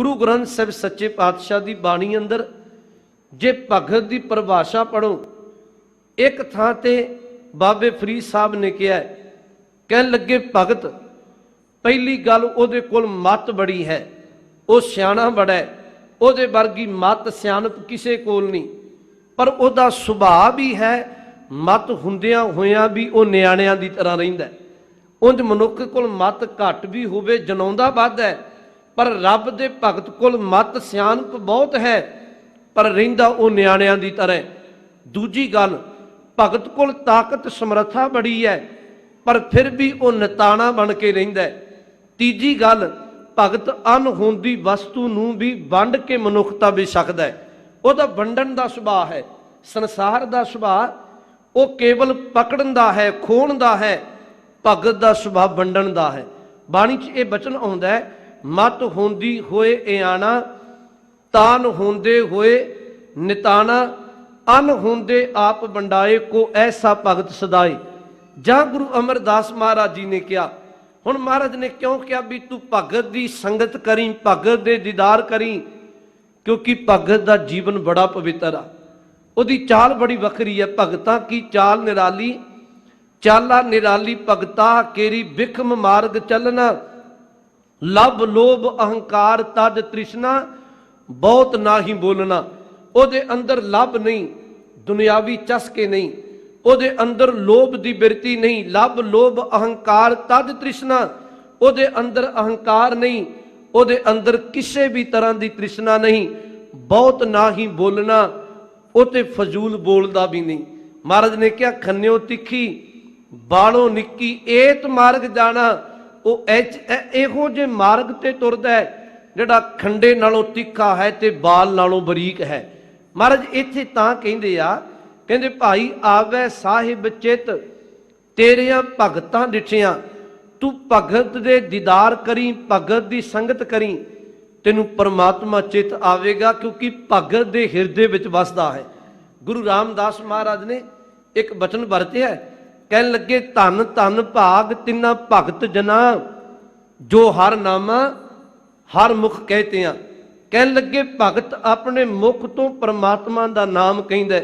ਗੁਰੂ ਗ੍ਰੰਥ ਸਾਹਿਬ ਸੱਚੇ ਪਾਤਸ਼ਾਹ ਦੀ ਬਾਣੀ ਅੰਦਰ ਜੇ ਭਗਤ ਦੀ ਪਰਿਭਾਸ਼ਾ ਪੜੋ ਇੱਕ ਥਾਂ ਤੇ ਬਾਬੇ ਫਰੀਦ ਸਾਹਿਬ ਨੇ ਕਿਹਾ ਕਹਿਣ ਲੱਗੇ, ਭਗਤ, ਪਹਿਲੀ ਗੱਲ ਉਹਦੇ ਕੋਲ ਮਤ ਬੜੀ ਹੈ, ਉਹ ਸਿਆਣਾ ਬੜਾ ਹੈ, ਉਹਦੇ ਵਰਗੀ ਮਤ ਸਿਆਣਪ ਕਿਸੇ ਕੋਲ ਨਹੀਂ, ਪਰ ਉਹਦਾ ਸੁਭਾਅ ਵੀ ਹੈ, ਮਤ ਹੁੰਦਿਆਂ ਹੋਇਆਂ ਵੀ ਉਹ ਨਿਆਣਿਆਂ ਦੀ ਤਰ੍ਹਾਂ ਰਹਿੰਦਾ ਹੈ। ਉਂਝ ਮਨੁੱਖ ਕੋਲ ਮਤ ਘੱਟ ਵੀ ਹੋਵੇ, ਜਨਾਉਂਦਾ ਵੱਧ ਹੈ ਪਰ ਰੱਬ ਦੇ ਭਗਤ ਕੋਲ ਮਤ, ਸਿਆਣਪ ਬਹੁਤ ਹੈ, ਪਰ ਰਹਿੰਦਾ ਉਹ ਨਿਆਣਿਆਂ ਦੀ ਤਰ੍ਹਾਂ ਦੂਜੀ ਗੱਲ, ਭਗਤ ਕੋਲ ਤਾਕਤ, ਸਮਰੱਥਾ ਬੜੀ ਹੈ, ਪਰ ਫਿਰ ਵੀ ਉਹ ਨਤਾਣਾ ਬਣ ਕੇ ਰਹਿੰਦਾ ਹੈ। ਤੀਜੀ ਗੱਲ, ਭਗਤ ਅਨਹੋਂਦੀ ਵਸਤੂ ਨੂੰ ਵੀ ਵੰਡ ਕੇ ਮਨੁੱਖਤਾ ਵੀ ਸਕਦਾ ਹੈ। ਉਹਦਾ ਵੰਡਣ ਦਾ ਸੁਭਾਅ ਹੈ, ਸੰਸਾਰ ਦਾ ਸੁਭਾਅ, ਉਹ ਕੇਵਲ ਪਕੜਨ ਦਾ ਹੈ ਖੋਣ ਦਾ ਹੈ, ਭਗਤ ਦਾ ਸੁਭਾਅ ਵੰਡਣ ਦਾ ਹੈ। ਬਾਣੀ 'ਚ ਇਹ ਬਚਨ ਆਉਂਦਾ ਹੈ ਮਤ ਹੁੰਦੀ ਹੋਏ ਇਆਣਾ, ਤਾਨ ਹੁੰਦੇ ਹੋਏ ਨਿਤਾਣਾ, ਅਨ ਹੁੰਦੇ ਆਪ ਵੰਡਾਏ ਕੋ ਐਸਾ ਭਗਤ ਸਦਾਈ ਜਾਂ ਗੁਰੂ ਅਮਰਦਾਸ ਮਹਾਰਾਜ ਜੀ ਨੇ ਕਿਹਾ, ਹੁਣ ਮਹਾਰਾਜ ਨੇ ਕਿਉਂ ਕਿਹਾ ਵੀ ਤੂੰ ਭਗਤ ਦੀ ਸੰਗਤ ਕਰੀ, ਭਗਤ ਦੇ ਦੀਦਾਰ ਕਰੀ? ਕਿਉਂਕਿ ਭਗਤ ਦਾ ਜੀਵਨ ਬੜਾ ਪਵਿੱਤਰ ਆ। ਉਹਦੀ ਚਾਲ ਬੜੀ ਵੱਖਰੀ ਹੈ, ਭਗਤਾਂ ਕੀ ਚਾਲ ਨਿਰਾਲੀ? ਚਾਲਾ ਨਿਰਾਲੀ ਭਗਤਾ ਕੇਰੀ ਵਿਖਮ ਮਾਰਗ ਚੱਲਣਾ। ਲਬ ਲੋਭ ਅਹੰਕਾਰ ਤਜ ਤ੍ਰਿਸ਼ਨਾ, ਬਹੁਤ ਨਾਹੀ ਬੋਲਣਾ। ਉਹਦੇ ਅੰਦਰ ਲਬ ਨਹੀਂ, ਦੁਨਿਆਵੀ ਚਸਕੇ ਨਹੀਂ। ਉਹਦੇ ਅੰਦਰ ਲੋਭ ਦੀ ਬਿਰਤੀ ਨਹੀਂ, ਲਬ ਲੋਭ ਅਹੰਕਾਰ ਤਜ ਤ੍ਰਿਸ਼ਨਾ। ਉਹਦੇ ਅੰਦਰ ਅਹੰਕਾਰ ਨਹੀਂ, ਉਹਦੇ ਅੰਦਰ ਕਿਸੇ ਵੀ ਤਰ੍ਹਾਂ ਦੀ ਤ੍ਰਿਸ਼ਨਾ ਨਹੀਂ। ਬਹੁਤ ਨਾਹੀ ਬੋਲਣਾ, ਉਹ ਤੇ ਫਜ਼ੂਲ ਬੋਲਦਾ ਵੀ ਨਹੀਂ। ਮਹਾਰਾਜ ਨੇ ਕਿਹਾ, ਖੰਨਿਓ ਤਿੱਖੀ ਬਾਲੋਂ ਨਿੱਕੀ, ਏਤ ਮਾਰਗ ਜਾਣਾ। ਉਹ ਇਹੋ ਜੇ ਮਾਰਗ ਤੇ ਤੁਰਦਾ ਹੈ, ਜਿਹੜਾ ਖੰਡੇ ਨਾਲੋਂ ਤਿੱਖਾ ਹੈ ਤੇ ਬਾਲ ਨਾਲੋਂ ਬਰੀਕ ਹੈ। ਮਹਾਰਾਜ, ਇੱਥੇ ਤਾਂ ਕਹਿੰਦੇ ਆ, ਕਹਿੰਦੇ ਭਾਈ, ਆਵੇ ਸਾਹਿਬ ਚਿਤ, ਤੇਰੀਆਂ ਭਗਤਾਂ ਡਿਠੀਆਂ। ਤੂੰ ਭਗਤ ਦੇ ਦੀਦਾਰ ਕਰੀ, ਭਗਤ ਦੀ ਸੰਗਤ ਕਰੀ, ਤੈਨੂੰ ਪਰਮਾਤਮਾ ਚਿਤ ਆਵੇਗਾ, ਕਿਉਂਕਿ ਭਗਤ ਦੇ ਹਿਰਦੇ ਵਿੱਚ ਵਸਦਾ ਹੈ। ਗੁਰੂ ਰਾਮਦਾਸ ਮਹਾਰਾਜ ਨੇ ਇੱਕ ਬਚਨ ਵਰਤਿਆ ਕਹਿਣ ਲੱਗੇ, ਧੰਨ ਧੰਨ ਭਾਗ ਤਿੰਨਾ ਭਗਤ ਜਨਾ, ਜੋ ਹਰ ਨਾਮਾ, ਹਰ ਮੁਖ ਕਹਤੇ ਆ। ਕਹਿਣ ਲੱਗੇ, ਭਗਤ ਆਪਣੇ ਮੁਖ ਤੋਂ ਪਰਮਾਤਮਾ ਦਾ ਨਾਮ ਕਹਿੰਦਾ